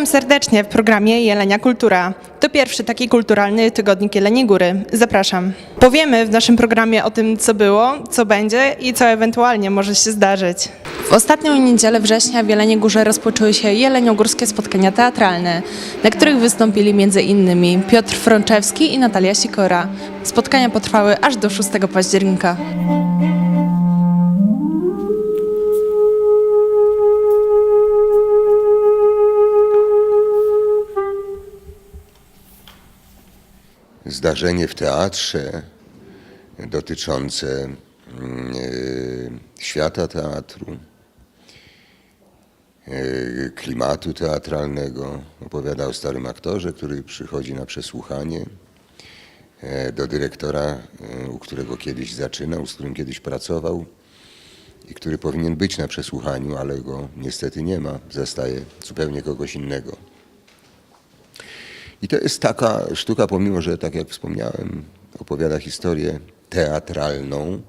Witam serdecznie w programie Jelenia Kultura. To pierwszy taki kulturalny tygodnik Jeleniej Góry. Zapraszam. Powiemy w naszym programie o tym, co było, co będzie i co ewentualnie może się zdarzyć. W ostatnią niedzielę września w Jeleniej Górze rozpoczęły się jeleniogórskie spotkania teatralne, na których wystąpili m.in. Piotr Frączewski i Natalia Sikora. Spotkania potrwały aż do 6 października. Zdarzenie w teatrze dotyczące mm, e, świata teatru, e, klimatu teatralnego. Opowiada o starym aktorze, który przychodzi na przesłuchanie e, do dyrektora, u którego kiedyś zaczynał, z którym kiedyś pracował i który powinien być na przesłuchaniu, ale go niestety nie ma. Zastaje zupełnie kogoś innego. I to jest taka sztuka, pomimo że, tak jak wspomniałem, opowiada historię teatralną,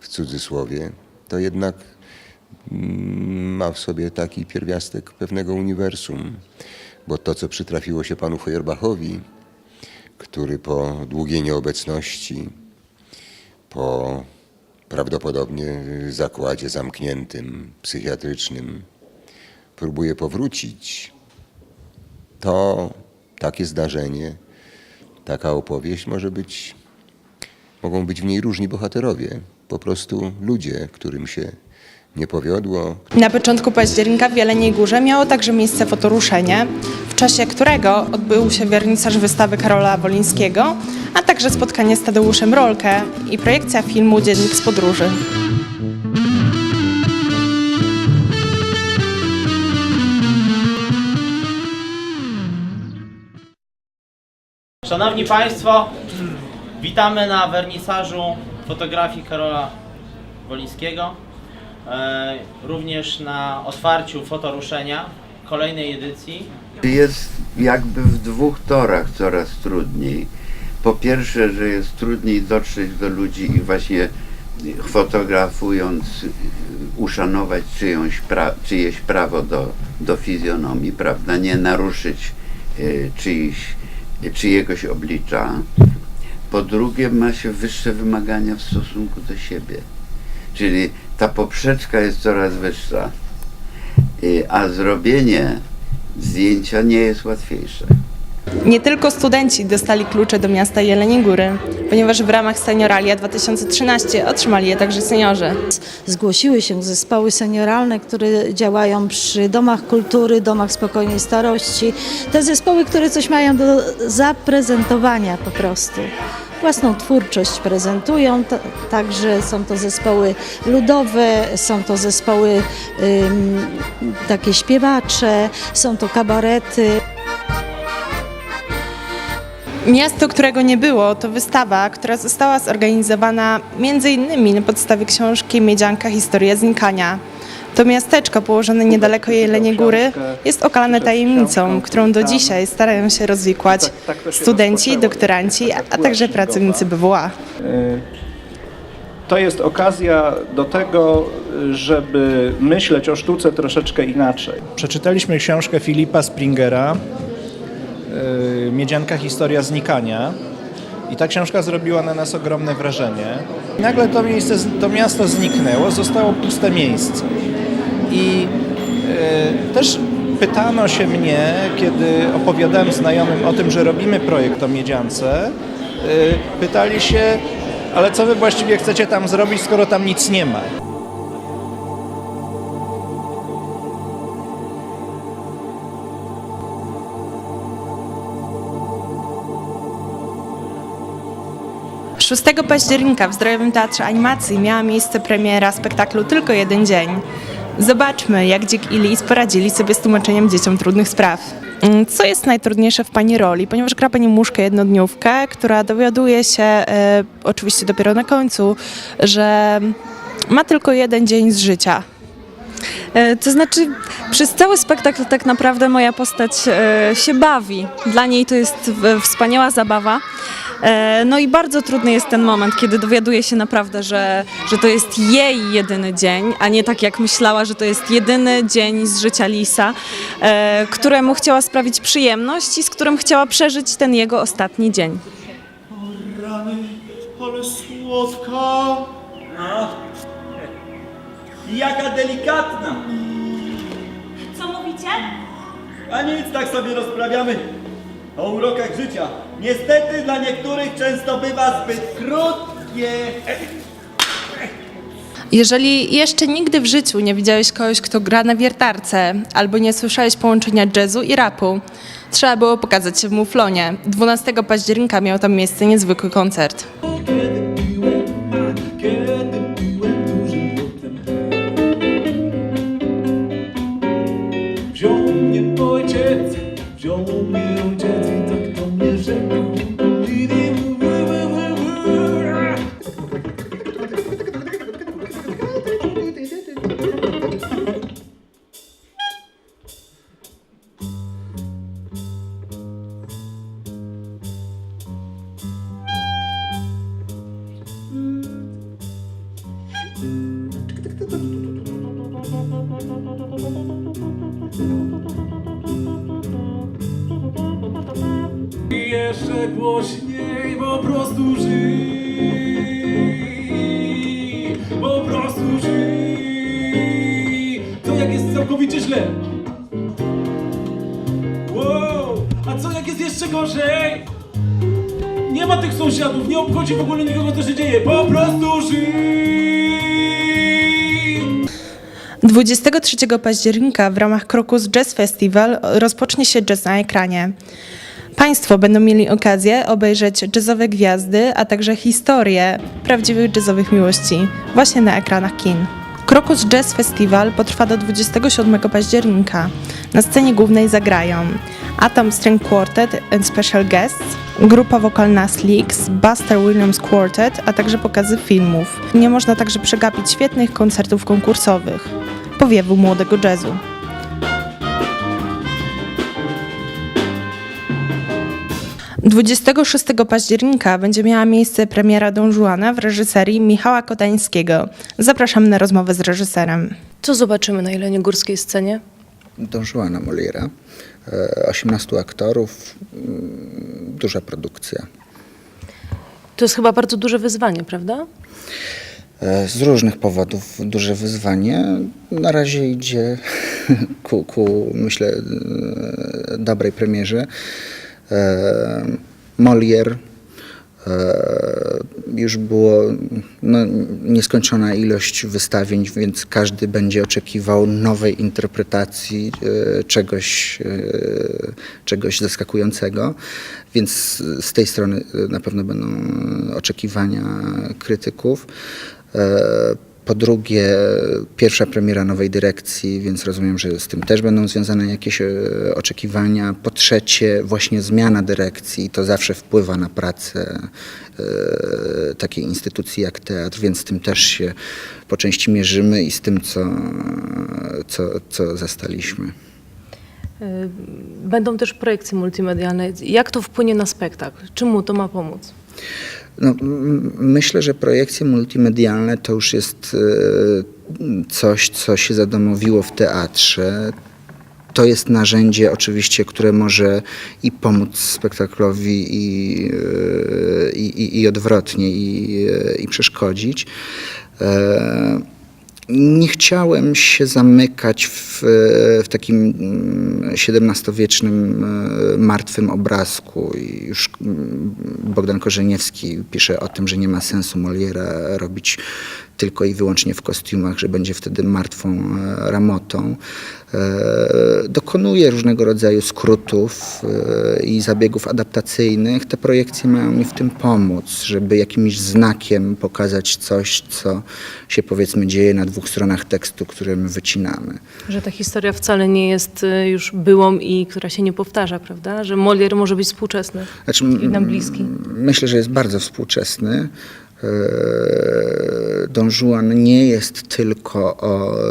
w cudzysłowie, to jednak mm, ma w sobie taki pierwiastek pewnego uniwersum. Bo to, co przytrafiło się panu Feuerbachowi, który po długiej nieobecności, po prawdopodobnie zakładzie zamkniętym, psychiatrycznym, próbuje powrócić, to takie zdarzenie, taka opowieść może być, mogą być w niej różni bohaterowie, po prostu ludzie, którym się nie powiodło, Na początku października w Jeleniej Górze miało także miejsce fotoruszenie, w czasie którego odbył się wernisaż wystawy Karola Wolińskiego, a także spotkanie z Tadeuszem Rolkę i projekcja filmu Dziennik z podróży. Szanowni Państwo, witamy na wernisażu fotografii Karola Wolińskiego. E, również na otwarciu fotoruszenia kolejnej edycji. Jest jakby w dwóch torach coraz trudniej. Po pierwsze, że jest trudniej dotrzeć do ludzi i właśnie fotografując y, uszanować czyjąś pra, czyjeś prawo do, do fizjonomii, prawda? Nie naruszyć y, czyichś, czyjegoś oblicza. Po drugie, ma się wyższe wymagania w stosunku do siebie. Czyli ta poprzeczka jest coraz wyższa, a zrobienie zdjęcia nie jest łatwiejsze. Nie tylko studenci dostali klucze do miasta Jeleniej Góry, ponieważ w ramach Senioralia 2013 otrzymali je także seniorzy. zgłosiły się zespoły senioralne, które działają przy domach kultury, domach spokojnej starości. Te zespoły, które coś mają do zaprezentowania po prostu. Własną twórczość prezentują, ta- także są to zespoły ludowe, są to zespoły ym, takie śpiewacze, są to kabarety. Miasto, którego nie było, to wystawa, która została zorganizowana m.in. na podstawie książki Miedzianka Historia Znikania. To miasteczko położone niedaleko Jeleniej Góry jest okalane tajemnicą, którą do dzisiaj starają się rozwikłać studenci, doktoranci, a a także pracownicy BWA. To jest okazja do tego, żeby myśleć o sztuce troszeczkę inaczej. Przeczytaliśmy książkę Filipa Springera, Miedzianka Historia Znikania. I ta książka zrobiła na nas ogromne wrażenie. Nagle to, miejsce, to miasto zniknęło, zostało puste miejsce. I yy, też pytano się mnie, kiedy opowiadałem znajomym o tym, że robimy projekt o Miedziance, yy, pytali się, ale co wy właściwie chcecie tam zrobić, skoro tam nic nie ma? 6 października w Zdrojowym Teatrze Animacji miała miejsce premiera spektaklu Tylko jeden dzień. Zobaczmy, jak Dzik i Lis poradzili sobie z tłumaczeniem dzieciom trudnych spraw. Mm, Co jest najtrudniejsze w Pani roli? Ponieważ gra Pani muszkę jednodniówkę, która dowiaduje się, e, oczywiście dopiero na końcu, że ma tylko jeden dzień z życia. E, To znaczy, przez cały spektakl tak naprawdę moja postać e, się bawi. Dla niej to jest wspaniała zabawa. E, No i bardzo trudny jest ten moment, kiedy dowiaduje się naprawdę, że, że to jest jej jedyny dzień, a nie tak jak myślała, że to jest jedyny dzień z życia Lisa, e, któremu chciała sprawić przyjemność i z którym chciała przeżyć ten jego ostatni dzień. Rany, ale słodka. Jaka delikatna! Co mówicie? A nic, tak sobie rozprawiamy o urokach życia. Niestety dla niektórych często bywa zbyt krótkie. Jeżeli jeszcze nigdy w życiu nie widziałeś kogoś, kto gra na wiertarce, albo nie słyszałeś połączenia jazzu i rapu, trzeba było pokazać się w Muflonie. 12 października miał tam miejsce niezwykły koncert. Ojciec, wziął mnie ojciec i głośniej, po prostu żyj, po prostu żyj. Co jak jest całkowicie źle? Wow, a co jak jest jeszcze gorzej? Nie ma tych sąsiadów, nie obchodzi w ogóle nikogo co się dzieje, po prostu żyj. 23 października w ramach Krokus Jazz Festival rozpocznie się jazz na ekranie. Państwo będą mieli okazję obejrzeć jazzowe gwiazdy, a także historię prawdziwych jazzowych miłości właśnie na ekranach kin. Krokus Jazz Festival potrwa do 27 października. Na scenie głównej zagrają Atom String Quartet and Special Guests, grupa wokalna Slicks, Buster Williams Quartet, a także pokazy filmów. Nie można także przegapić świetnych koncertów konkursowych. Powiewu młodego jazzu. 26 października będzie miała miejsce premiera Don Juana w reżyserii Michała Kotańskiego. Zapraszam na rozmowę z reżyserem. Co zobaczymy na Jelenie Górskiej scenie? Don Juana Moliera. E, 18 aktorów, mm, duża produkcja. To jest chyba bardzo duże wyzwanie, prawda? E, Z różnych powodów duże wyzwanie. Na razie idzie ku, ku myślę, e, dobrej premierze. E, Molière. E, Już było no, nieskończona ilość wystawień, więc każdy będzie oczekiwał nowej interpretacji e, czegoś, czegoś zaskakującego. Więc z tej strony na pewno będą oczekiwania krytyków. E, Po drugie, pierwsza premiera nowej dyrekcji, więc rozumiem, że z tym też będą związane jakieś e, oczekiwania. Po trzecie, właśnie zmiana dyrekcji, to zawsze wpływa na pracę e, takiej instytucji jak teatr, więc z tym też się po części mierzymy i z tym, co, co, co zastaliśmy. Y, Będą też projekcje multimedialne. Jak to wpłynie na spektakl? Czym mu to ma pomóc? No, myślę, że projekcje multimedialne to już jest e, coś, co się zadomowiło w teatrze. To jest narzędzie oczywiście, które może i pomóc spektaklowi i, e, i, i odwrotnie i, e, i przeszkodzić. Nie chciałem się zamykać w, w takim mm, XVII-wiecznym e, martwym obrazku. I już mm, Bogdan Korzeniewski pisze o tym, że nie ma sensu Moliera robić tylko i wyłącznie w kostiumach, że będzie wtedy martwą e, ramotą. E, Dokonuje różnego rodzaju skrótów e, i zabiegów adaptacyjnych. Te projekcje mają mi w tym pomóc, żeby jakimś znakiem pokazać coś, co się powiedzmy dzieje na dwóch stronach tekstu, które my wycinamy. Że ta historia wcale nie jest już byłą i która się nie powtarza, prawda? Że Molière może być współczesny Znaczy, i nam bliski. m- Myślę, że jest bardzo współczesny, Don Juan nie jest tylko o e,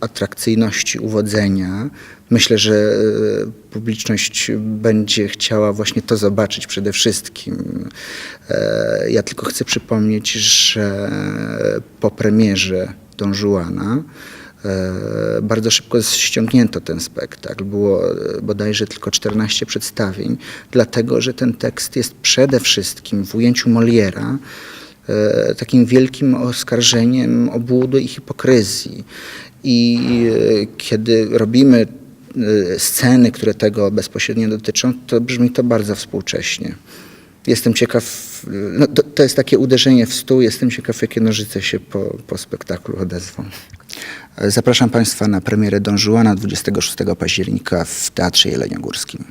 atrakcyjności uwodzenia. Myślę, że e, publiczność będzie chciała właśnie to zobaczyć przede wszystkim. E, Ja tylko chcę przypomnieć, że po premierze Don Juana e, bardzo szybko ściągnięto ten spektakl. Było e, bodajże tylko 14 przedstawień, dlatego że ten tekst jest przede wszystkim w ujęciu Moliera e, takim wielkim oskarżeniem obłudy i hipokryzji. I e, kiedy robimy e, sceny, które tego bezpośrednio dotyczą, to brzmi to bardzo współcześnie. Jestem ciekaw, no to, to jest takie uderzenie w stół, jestem ciekaw, jakie nożyce się po, po spektaklu odezwą. Zapraszam Państwa na premierę Don Juana 26 października w Teatrze Jeleniogórskim.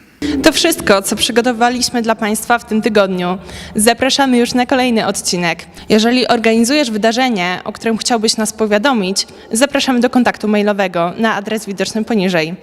To wszystko, co przygotowaliśmy dla Państwa w tym tygodniu. Zapraszamy już na kolejny odcinek. Jeżeli organizujesz wydarzenie, o którym chciałbyś nas powiadomić, zapraszamy do kontaktu mailowego na adres widoczny poniżej.